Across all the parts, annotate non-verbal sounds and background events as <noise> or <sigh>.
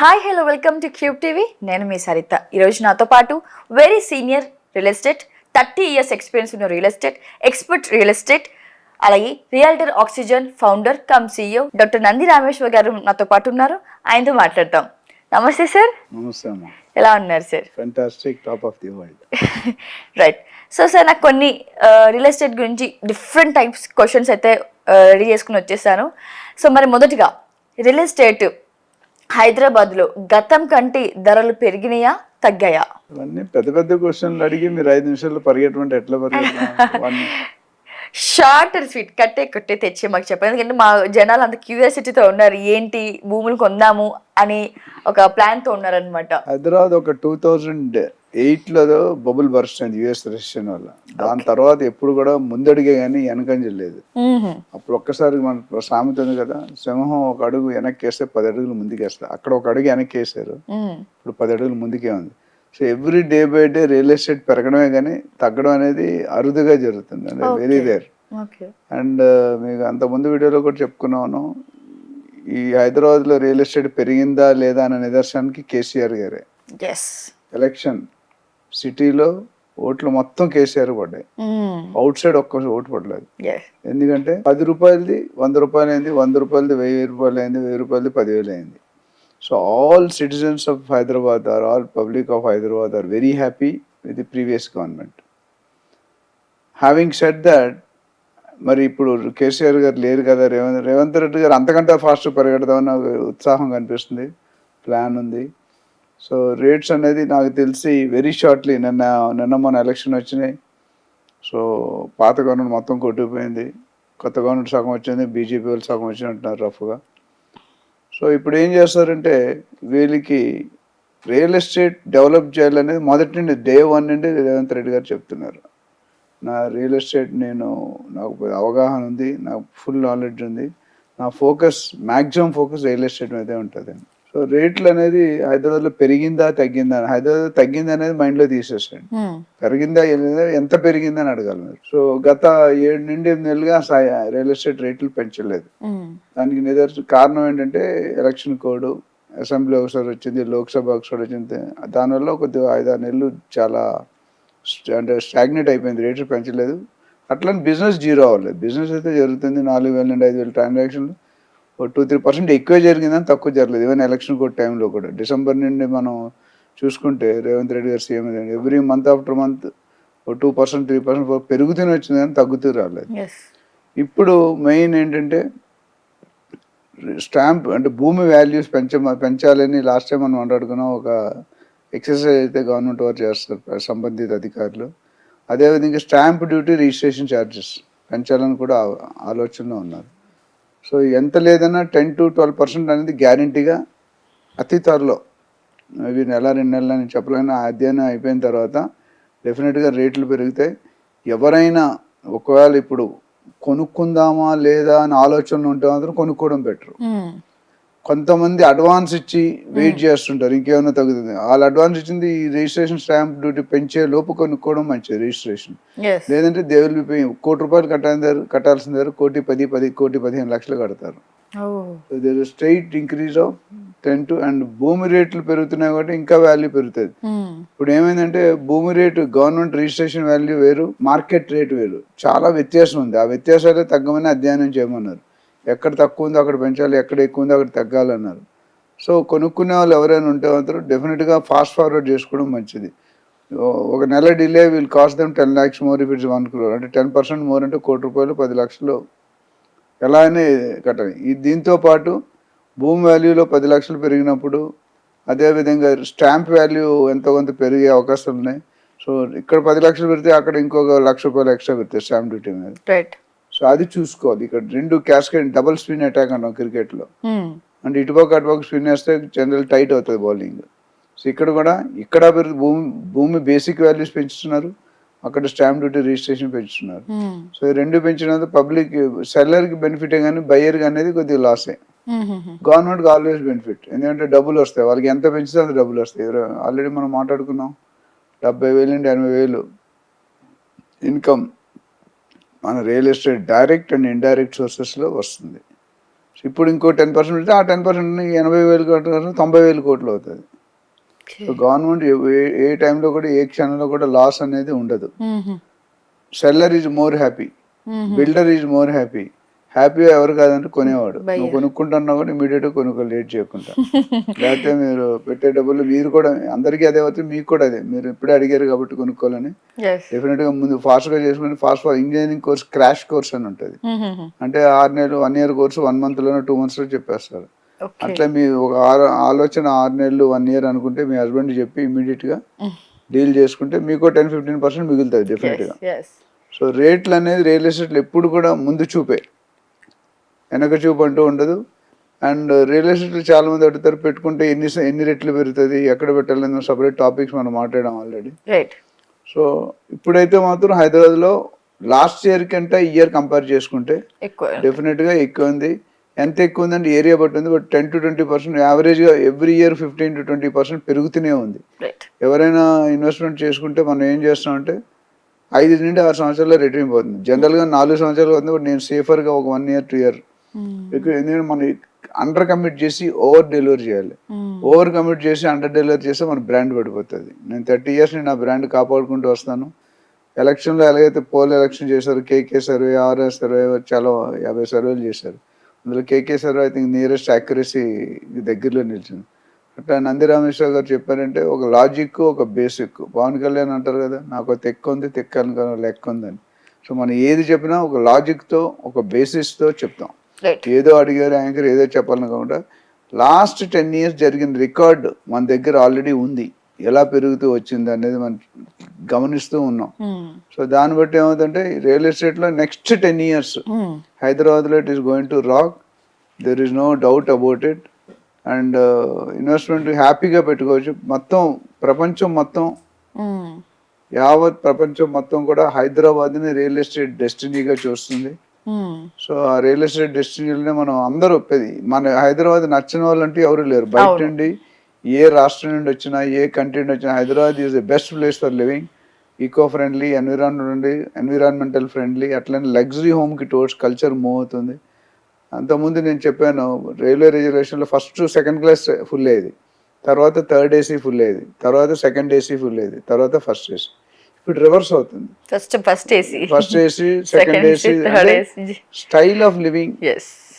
Hi hello welcome to cube TV నేను మీ సరిత. ఈరోజు నాతో పాటు very senior real estate thirty years experience ఉన్న real estate expert real estate అలాగే realtor oxygen founder cum CEO doctor Nandi Rameshwar garu నాతో పాటు ఉన్నారు. ఆయనతో మాట్లాడతాం నమస్తే సార్ నమస్తే ఎలా ఉన్నారు sir fantastic top of the world right so sir నాకు కొన్ని రియల్ ఎస్టేట్ గురించి డిఫరెంట్ టైప్స్ క్వశ్చన్స్ అయితే రెడీ చేసుకుని వచ్చేసాను. సో మరి మొదటిగా రియల్ ఎస్టేట్ హైదరాబాద్లో గతం కంటే ధరలు పెరిగినాయా తగ్గాయా? ఇవన్నీ పెద్ద పెద్ద క్వశ్చన్లు అడిగి మీరు ఐదు నిమిషాల్లో పరిగెట్టమంటే ఎట్లా షార్ట్ అండ్ స్వీట్ కట్టే కొట్టే తెచ్చి మాకు చెప్పండి. ఎందుకంటే మా జనాలు అంత క్యూరియాసిటీతో ఉన్నారు. ఏంటి భూములు కొందాము అని ఒక ప్లాన్తో ఉన్నారనమాట హైదరాబాద్ ఒక టూ థౌజండ్ ఎయిట్లో బబుల్ బర్స్ట్ అయింది యుఎస్ రెసిషన్ వల్ల. దాని తర్వాత ఎప్పుడు కూడా ముందడిగే కానీ వెనకంజ లేదు. అప్పుడు ఒక్కసారి మన సామెత ఉంది కదా సింహం ఒక అడుగు వెనక్కి వేస్తే పది అడుగులు ముందుకేస్తారు అక్కడ ఒక అడుగు వెనక్కి వేసారు ఇప్పుడు పది అడుగులు ముందుకే ఉంది. So every day by day real estate పెరగడమే కానీ తగ్గడం అనేది అరుదుగా జరుగుతుంది. అంటే వెరీ రేర్. అండ్ మీకు అంత ముందు వీడియోలో కూడా చెప్పుకున్నాను. ఈ హైదరాబాద్లో రియల్ ఎస్టేట్ పెరిగిందా లేదా అనే నిదర్శనానికి కేసీఆర్ గారే. ఎలక్షన్. సిటీలో ఓట్లు మొత్తం కేసీఆర్ పడ్డాయి. అవుట్ సైడ్ ఒక్క ఓటు పడలేదు. ఎందుకంటే పది రూపాయలది వంద రూపాయలు అయింది వంద రూపాయలది వెయ్యి రూపాయలు అయింది వెయ్యి రూపాయలది పదివేలు అయింది so all citizens of Hyderabad are all public of Hyderabad are very happy with the previous government having set that మరి ఇప్పుడు కేసీఆర్ గారు లేరు కదా రేవంత్ రేవంత్ రెడ్డి గారు అంతకంటే ఫాస్ట్ పరిగెడదామని ఒక ఉత్సాహం కనిపిస్తుంది ప్లాన్ ఉంది. సో రేట్స్ అనేది నాకు తెలిసి వెరీ షార్ట్లీ నిన్న నిన్న మన ఎలక్షన్ వచ్చినాయి. సో పాత గవర్నమెంట్ మొత్తం కొట్టుకుపోయింది. కొత్త గవర్నమెంట్ సగం వచ్చింది బీజేపీ వాళ్ళు సగం వచ్చినట్టున్నారు రఫ్గా సో ఇప్పుడు ఏం చేస్తారంటే వీళ్ళకి రియల్ ఎస్టేట్ డెవలప్ చేయాలనేది మొదటి నుండి డే వన్ నుండి రేవంత్ రెడ్డి గారు చెప్తున్నారు. నా రియల్ ఎస్టేట్ నేను నాకు అవగాహన ఉంది నాకు ఫుల్ నాలెడ్జ్ ఉంది. నా focus maximum focus real estate మీదే ఉంటుంది. సో రేట్లు అనేది హైదరాబాద్లో పెరిగిందా తగ్గిందా? అని హైదరాబాద్ తగ్గిందా అనేది మైండ్లో తీసేసేయండి. పెరిగిందా లేదా ఎంత పెరిగిందని అడగాలి మీరు. సో గత ఏడు నుండి ఎనిమిది నెలలుగా రియల్ ఎస్టేట్ రేట్లు పెంచలేదు. దానికి నిదర్శన కారణం ఏంటంటే ఎలక్షన్ కోడ్ అసెంబ్లీ ఒకసారి వచ్చింది లోక్సభ ఒకసారి వచ్చింది. దానివల్ల కొద్దిగా ఐదారు నెలలు చాలా అంటే స్టాగ్నేట్ అయిపోయింది రేట్లు పెంచలేదు. అట్లని బిజినెస్ జీరో అవ్వలేదు. బిజినెస్ అయితే జరుగుతుంది నాలుగు వేల నుండి ఐదు వేల ట్రాన్సాక్షన్లు. టూ త్రీ పర్సెంట్ ఎక్కువే జరిగిందని తక్కువ జరగలేదు. ఈవెన్ ఎలక్షన్ కోడ్ టైంలో కూడా. డిసెంబర్ నుండి మనం చూసుకుంటే Revanth Reddy garu CM every month after month ఒక టూ పర్సెంట్ త్రీ పర్సెంట్ పెరుగుతూనే వచ్చింది కానీ తగ్గుతూ రాలేదు. ఇప్పుడు మెయిన్ ఏంటంటే స్టాంప్ అంటే భూమి వాల్యూస్ పెంచ పెంచాలని లాస్ట్ టైం మనం మాట్లాడుకున్నాం. ఒక ఎక్సర్సైజ్ అయితే గవర్నమెంట్ వారు చేస్తారు సంబంధిత అధికారులు. అదేవిధంగా స్టాంప్ డ్యూటీ రిజిస్ట్రేషన్ ఛార్జెస్ పెంచాలని కూడా ఆలోచనలో ఉన్నారు. సో ఎంత లేదన్నా టెన్ టు ట్వెల్వ్ పర్సెంట్ అనేది గ్యారంటీగా అతి త్వరలో ఇవి నెల రెండు నెలలు అని చెప్పలేని అధ్యయనం అయిపోయిన తర్వాత డెఫినెట్గా రేట్లు పెరుగుతాయి. ఎవరైనా ఒకవేళ ఇప్పుడు కొనుక్కుందామా లేదా అని ఆలోచనలు ఉంటే మాత్రం కొనుక్కోవడం బెటర్. కొంతమంది అడ్వాన్స్ ఇచ్చి వెయిట్ చేస్తుంటారు ఇంకేమైనా తగ్గుతుంది. వాళ్ళు అడ్వాన్స్ ఇచ్చింది ఈ రిజిస్ట్రేషన్ స్టాంప్ డ్యూటీ పెంచే లోపు కొనుక్కోవడం మంచిది రిజిస్ట్రేషన్ లేదంటే దే విల్ బి కోటి రూపాయలు కట్టాలి కట్టాల్సిన దగ్గర కోటి పది పది కోటి పదిహేను లక్షలు కడతారు. There straight increase of ten to and భూమి రేట్లు పెరుగుతున్నాయి కాబట్టి ఇంకా వాల్యూ పెరుగుతుంది. ఇప్పుడు ఏమైందంటే భూమి రేటు గవర్నమెంట్ రిజిస్ట్రేషన్ వాల్యూ వేరు మార్కెట్ రేట్ వేరు. చాలా వ్యత్యాసం ఉంది. ఆ వ్యత్యాసాలే తగ్గమని అధ్యయనం చేయమన్నారు. ఎక్కడ తక్కువ ఉందో అక్కడ పెంచాలి ఎక్కడ ఎక్కువ ఉందో అక్కడ తగ్గాలన్నారు. సో కొనుక్కునే వాళ్ళు ఎవరైనా ఉంటే మాత్రం డెఫినెట్గా ఫాస్ట్ ఫార్వర్డ్ చేసుకోవడం మంచిది. ఒక నెల delay will cost them ten lakhs more if it's one crore. అంటే టెన్ పర్సెంట్ మోర్ అంటే కోటి రూపాయలు పది లక్షలు. ఎలా అయినా కట్టాలి ఈ దీంతో పాటు భూమి వాల్యూలో పది లక్షలు పెరిగినప్పుడు అదేవిధంగా స్టాంప్ వాల్యూ ఎంతో కొంత పెరిగే అవకాశాలు ఉన్నాయి. సో ఇక్కడ పది లక్షలు పెడితే అక్కడ ఇంకొక లక్ష రూపాయలు ఎక్స్ట్రా పెడతాయి స్టాంప్ డ్యూటీ మీద. రైట్. సో అది చూసుకోవాలి. ఇక్కడ రెండు క్యాస్కెట్ డబుల్ స్పిన్ అటాక్ అంటాం క్రికెట్లో. అంటే ఇటుపక్క అటుపక్క స్పిన్ వేస్తే జనరల్ టైట్ అవుతుంది బౌలింగ్ సో ఇక్కడ కూడా ఇక్కడ భూమి భూమి బేసిక్ వాల్యూస్ పెంచుతున్నారు. అక్కడ స్టాంప్ డ్యూటీ రిజిస్ట్రేషన్ పెంచుతున్నారు. సో ఈ రెండు పెంచినందుకు పబ్లిక్ సెల్లర్కి బెనిఫిటే కానీ బయ్యర్కి అనేది కొద్దిగా లాసే గవర్నమెంట్కి ఆల్వేస్ బెనిఫిట్ ఎందుకంటే డబ్బులు వస్తాయి. వాళ్ళకి ఎంత పెంచితే అంత డబ్బులు వస్తాయి. ఆల్రెడీ మనం మాట్లాడుకున్నాం. డెబ్బై వేలు నుండి ఎనభై వేలు ఇన్కమ్ మన real estate direct and indirect సోర్సెస్లో వస్తుంది. ఇప్పుడు ఇంకో టెన్ పర్సెంట్ ఉంటే ఆ టెన్ పర్సెంట్ ఎనభై వేలు కోట్లు తొంభై వేలు కోట్లు అవుతుంది. సో గవర్నమెంట్ ఏ- ఏ టైంలో కూడా ఏ క్షణంలో కూడా లాస్ అనేది ఉండదు. Seller is more happy builder is more happy happy ఎవరు కాదంటే కొనేవాడు. నువ్వు కొనుక్కుంటున్నా కూడా ఇమీడియట్గా కొనుక్కో లేట్ చేయకుండా. <laughs> లేకపోతే మీరు పెట్టే డబ్బులు మీరు కూడా అందరికీ అదే అవుతుంది మీకు కూడా అదే. మీరు ఇప్పుడే అడిగారు కాబట్టి కొనుక్కోవాలని. డెఫినెట్గా ముందు ఫాస్ట్గా చేసుకుని fast fast engineering course crash course అని ఉంటుంది. అంటే ఆరు నెలలు వన్ ఇయర్ కోర్సు వన్ మంత్లోనే టూ మంత్స్లో చెప్పేస్తారు. అట్లా మీ ఒక ఆరు- ఆలోచన ఆరు నెలలు వన్ ఇయర్ అనుకుంటే మీ హస్బెండ్ చెప్పి ఇమీడియట్గా <laughs> డీల్ చేసుకుంటే మీకు టెన్ ఫిఫ్టీన్ పర్సెంట్ మిగులుతుంది డెఫినెట్గా. సో రేట్లు అనేది రియల్ ఎస్టేట్లు ఎప్పుడు కూడా ముందు చూపే. వెనక చూపు అంటూ ఉండదు. అండ్ రియల్ ఎస్టేట్లు చాలా మంది అడుగుతారు పెట్టుకుంటే ఎన్ని ఎన్ని రెట్లు పెరుగుతుంది? ఎక్కడ పెట్టాలని సపరేట్ టాపిక్స్ మనం మాట్లాడాం ఆల్రెడీ. రైట్ సో ఇప్పుడైతే మాత్రం హైదరాబాద్లో లాస్ట్ ఇయర్ కంటే ఇయర్ కంపేర్ చేసుకుంటే ఎక్కువ. డెఫినెట్గా ఎక్కువ ఉంది. ఎంత ఎక్కువ ఉందంటే ఏరియా బట్టి ఉంది but ten to twenty percent యావరేజ్గా every year fifteen to twenty percent పెరుగుతూనే ఉంది. ఎవరైనా ఇన్వెస్ట్మెంట్ చేసుకుంటే మనం ఏం చేస్తామంటే ఐదు నుండి ఆరు సంవత్సరాల్లో రిటర్న్ పోతుంది. జనరల్గా నాలుగు సంవత్సరాలు అవుతుంది బట్ నేను సేఫర్గా ఒక వన్ ఇయర్ టూ ఇయర్ ఎందుకంటే మనం అండర్ కమిట్ చేసి ఓవర్ డెలివరీ చేయాలి. ఓవర్ కమిట్ చేసి అండర్ డెలివరీ చేస్తే మన బ్రాండ్ పడిపోతుంది. నేను థర్టీ ఇయర్స్ నేను నా బ్రాండ్ కాపాడుకుంటూ వస్తాను. ఎలక్షన్లో ఎలాగైతే పోల్ ఎలక్షన్ చేశారు కేకే సర్వే ఆర్ఎస్ సర్వే చాలా యాభై సర్వేలు చేశారు. అందులో KK survey I think nearest accuracy దగ్గరలో నిలిచింది. అట్లా నంది రామేశ్వర గారు చెప్పారంటే ఒక లాజిక్ ఒక బేసిక్ పవన్ కళ్యాణ్ అంటారు కదా నాకు తెక్క ఉంది తెక్క లెక్క ఉందని. సో మనం ఏది చెప్పినా ఒక లాజిక్తో ఒక బేసిస్తో చెప్తాం. ఏదో అడిగారు యాంకర్ ఏదో చెప్పాలని కాకుండా లాస్ట్ టెన్ ఇయర్స్ జరిగిన రికార్డ్ మన దగ్గర ఆల్రెడీ ఉంది. ఎలా పెరుగుతూ వచ్చింది అనేది మనం గమనిస్తూ ఉన్నాం. సో దాన్ని బట్టి ఏమవుతుందంటే రియల్ ఎస్టేట్లో నెక్స్ట్ టెన్ ఇయర్స్ హైదరాబాద్లో it is going to rock. There is no doubt about it and investment హ్యాపీగా పెట్టుకోవచ్చు. మొత్తం ప్రపంచం మొత్తం యావత్ ప్రపంచం మొత్తం కూడా హైదరాబాద్ని రియల్ ఎస్టేట్ డెస్టినీగా చూస్తుంది. సో ఆ రియల్ ఎస్టేట్ డెస్టినీలోనే మనం అందరూ పెది- మన హైదరాబాద్ నచ్చిన వాళ్ళంటూ ఎవరు లేరు. బయట. నుండి ఏ రాష్ట్రం నుండి వచ్చినా ఏ కంట్రీ నుండి వచ్చినా Hyderabad is the best place for living. Eco friendly environment environmental friendly అట్లనే లగ్జరీ హోమ్కి టోర్డ్స్ కల్చర్ మూవ్ అవుతుంది. అంతకుముందు నేను చెప్పాను రైల్వే రిజర్వేషన్లో ఫస్ట్ సెకండ్ క్లాస్ ఫుల్ అయ్యేది. తర్వాత థర్డ్ ఏసీ ఫుల్ అయ్యేది. తర్వాత సెకండ్ ఏసీ ఫుల్ అయ్యేది. తర్వాత ఫస్ట్ ఏసీ ఇప్పుడు రివర్స్ అవుతుంది. First first AC first AC second AC style of living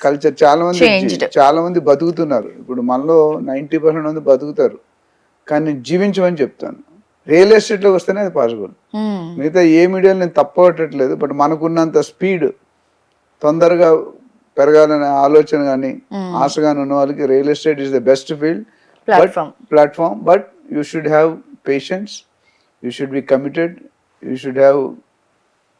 culture చాలా మంది. చాలా మంది బతుకుతున్నారు. ఇప్పుడు మనలో నైంటీ పర్సెంట్ మంది బతుకుతారు. కానీ నేను జీవించమని చెప్తాను. రియల్ ఎస్టేట్లోకి వస్తేనే అది పాసిబుల్ మిగతా ఏ మీడియాలో నేను తప్పవట్లేదు బట్ మనకున్నంత స్పీడ్ తొందరగా పెరగాలనే ఆలోచన కానీ ఆశ కానీ ఉన్న వాళ్ళకి real estate is the best field Platform. Platform but you should have patience you should be committed you should have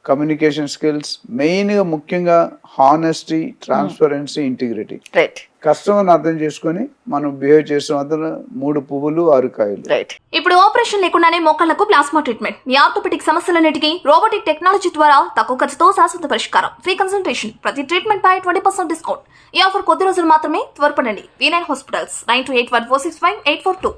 communication skills మెయిన్గా ముఖ్యంగా హానెస్టీ ట్రాన్స్పరెన్సీ ఇంటిగ్రిటీ రైట్ కస్టమర్ని అర్థం చేసుకొని మనం బిహేవ్ చేసిన అతను మూడు పువ్వులు ఆరు కాయలు. రైట్ ఇప్పుడు ఆపరేషన్ లేకుండానే మోకాళ్ళకు ప్లాస్మా ట్రీట్మెంట్ మీ ఆర్థోపెటిక్ సమస్యలన్నిటికీ రోబోటిక్ టెక్నాలజీ ద్వారా తక్కువ ఖర్చుతో శాశ్వత పరిష్కారం. ఫ్రీ కన్సల్టేషన్ ప్రతి ట్రీట్మెంట్ పై ట్వంటీ పర్సెంట్ డిస్కౌంట్ ఈ ఆఫర్ కొద్ది రోజులు మాత్రమే త్వరపడండి. V nine hospitals nine two eight one four six five eight four two